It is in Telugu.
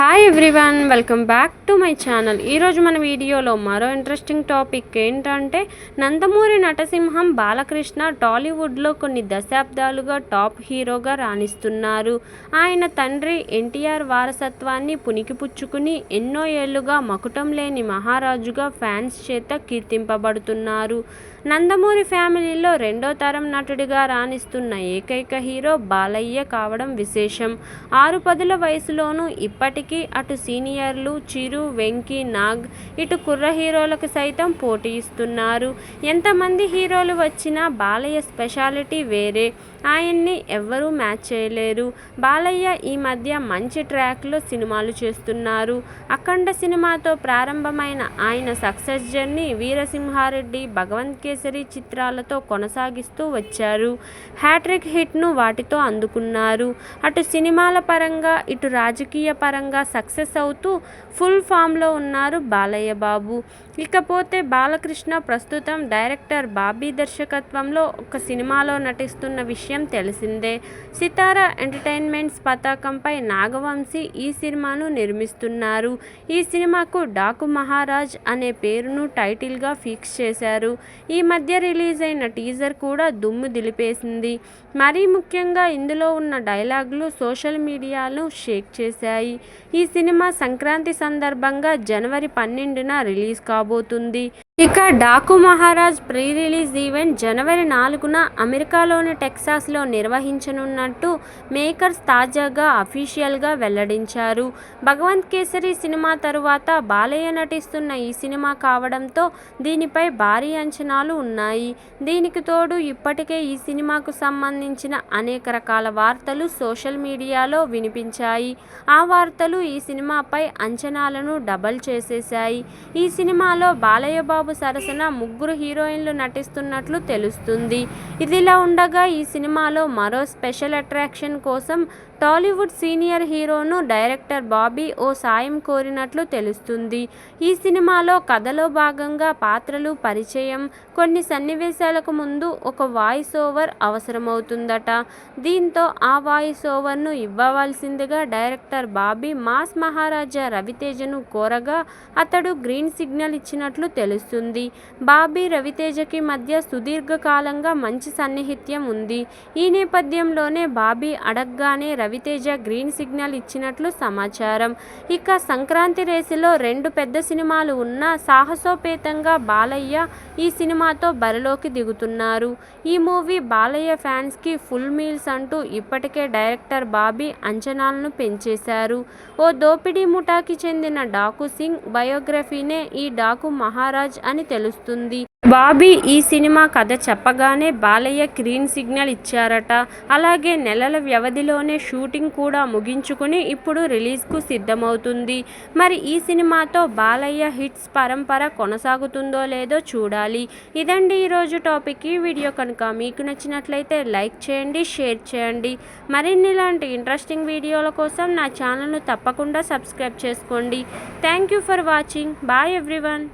Hi everyone welcome back to my channel ఈరోజు మన వీడియోలో మరో ఇంట్రెస్టింగ్ టాపిక్ ఏంటంటే నందమూరి నటసింహం బాలకృష్ణ టాలీవుడ్లో కొన్ని దశాబ్దాలుగా టాప్ హీరోగా రాణిస్తున్నారు. ఆయన తండ్రి ఎన్టీఆర్ వారసత్వాన్ని పుణికిపుచ్చుకుని ఎన్నో ఏళ్ళుగా మకుటం లేని మహారాజుగా ఫ్యాన్స్ చేత కీర్తింపబడుతున్నారు. నందమూరి ఫ్యామిలీలో రెండో తరం నటుడిగా రాణిస్తున్న ఏకైక హీరో బాలయ్య కావడం విశేషం. ఆరు పదుల వయసులోనూ ఇప్పటికీ అటు సీనియర్లు చిరు వెంకీ నాగ్ ఇటు కుర్ర హీరోలకు సైతం పోటీ ఇస్తున్నారు. ఎంతమంది హీరోలు వచ్చినా బాలయ్య స్పెషాలిటీ వేరే. ఆయన్ని ఎవ్వరూ మ్యాచ్ చేయలేరు. బాలయ్య ఈ మధ్య మంచి ట్రాక్లో సినిమాలు చేస్తున్నారు. అఖండ సినిమాతో ప్రారంభమైన ఆయన సక్సెస్ జర్నీ వీరసింహారెడ్డి భగవంత్ కేసరి చిత్రాలతో కొనసాగిస్తూ వచ్చారు. హ్యాట్రిక్ హిట్ను వాటితో అందుకున్నారు. అటు సినిమాల పరంగా ఇటు రాజకీయ పరంగా సక్సెస్ అవుతూ ఫుల్ ఫామ్లో ఉన్నారు బాలయ్య బాబు ఇకపోతే బాలకృష్ణ ప్రస్తుతం డైరెక్టర్ బాబీ దర్శకత్వంలో ఒక సినిమాలో నటిస్తున్న విషయం తెలిసిందే. సితారా ఎంటర్టైన్మెంట్స్ పతాకంపై నాగవంశీ ఈ సినిమాను నిర్మిస్తున్నారు. ఈ సినిమాకు డాకు మహారాజ్ అనే పేరును టైటిల్గా ఫిక్స్ చేశారు. ఈ మధ్య రిలీజ్ అయిన టీజర్ కూడా దుమ్ము దిలిపేసింది. మరీ ముఖ్యంగా ఇందులో ఉన్న డైలాగులు సోషల్ మీడియాను షేక్ చేశాయి. ఈ సినిమా సంక్రాంతి సందర్భంగా జనవరి పన్నెండున రిలీజ్ కాబోతుంది. ఇక Daaku Maharaaj pre release event జనవరి నాలుగున అమెరికాలోని టెక్సాస్లో నిర్వహించనున్నట్టు మేకర్స్ తాజాగా అఫీషియల్గా వెల్లడించారు. భగవంత్ కేసరి సినిమా తరువాత బాలయ్య నటిస్తున్న ఈ సినిమా కావడంతో దీనిపై భారీ అంచనాలు ఉన్నాయి. దీనికి తోడు ఇప్పటికే ఈ సినిమాకు సంబంధించిన అనేక రకాల వార్తలు సోషల్ మీడియాలో వినిపించాయి. ఆ వార్తలు ఈ సినిమాపై అంచనాలను డబల్ చేసేశాయి. ఈ సినిమాలో బాలయ్య బాబు సరసన ముగ్గురు హీరోయిన్లు నటిస్తున్నట్లు తెలుస్తుంది. ఇదిలా ఉండగా ఈ సినిమాలో మరో స్పెషల్ అట్రాక్షన్ కోసం టాలీవుడ్ సీనియర్ హీరోను డైరెక్టర్ బాబీ ఓ సాయం కోరినట్లు తెలుస్తుంది. ఈ సినిమాలో కథలో భాగంగా పాత్రలు పరిచయం కొన్ని సన్నివేశాలకు ముందు ఒక వాయిస్ ఓవర్ అవసరమవుతుందట. దీంతో ఆ వాయిస్ ఓవర్ను ఇవ్వవలసిందిగా డైరెక్టర్ బాబీ మాస్ మహారాజా రవితేజను కోరగా అతడు గ్రీన్ సిగ్నల్ ఇచ్చినట్లు తెలుస్తుంది. బాబీ రవితేజకి మధ్య సుదీర్ఘకాలంగా మంచి సన్నిహిత్యం ఉంది. ఈ నేపథ్యంలోనే బాబీ అడగగానే రవితేజ గ్రీన్ సిగ్నల్ ఇచ్చినట్లు సమాచారం. ఇక సంక్రాంతి రేసులో రెండు పెద్ద సినిమాలు ఉన్న సాహసోపేతంగా బాలయ్య ఈ సినిమాతో బరిలోకి దిగుతున్నారు. ఈ మూవీ బాలయ్య ఫ్యాన్స్కి ఫుల్ మీల్స్ అంటూ ఇప్పటికే డైరెక్టర్ బాబీ అంచనాలను పెంచేశారు. ఓ దోపిడీ ముఠాకి చెందిన డాకు సింగ్ బయోగ్రఫీనే ఈ డాకు మహారాజ్ అని తెలుస్తుంది. బాబీ ఈ సినిమా కథ చెప్పగానే బాలయ్య గ్రీన్ సిగ్నల్ ఇచ్చారట. అలాగే నెలల వ్యవధిలోనే షూటింగ్ కూడా ముగించుకుని ఇప్పుడు రిలీజ్కు సిద్ధమవుతుంది. మరి ఈ సినిమాతో బాలయ్య హిట్స్ పరంపర కొనసాగుతుందో లేదో చూడాలి. ఇదండి ఈరోజు టాపిక్. ఈ వీడియో కనుక మీకు నచ్చినట్లయితే లైక్ చేయండి షేర్ చేయండి. మరిన్ని ఇలాంటి ఇంట్రెస్టింగ్ వీడియోల కోసం నా ఛానల్ను తప్పకుండా సబ్స్క్రైబ్ చేసుకోండి. Thank you for watching. Bye everyone.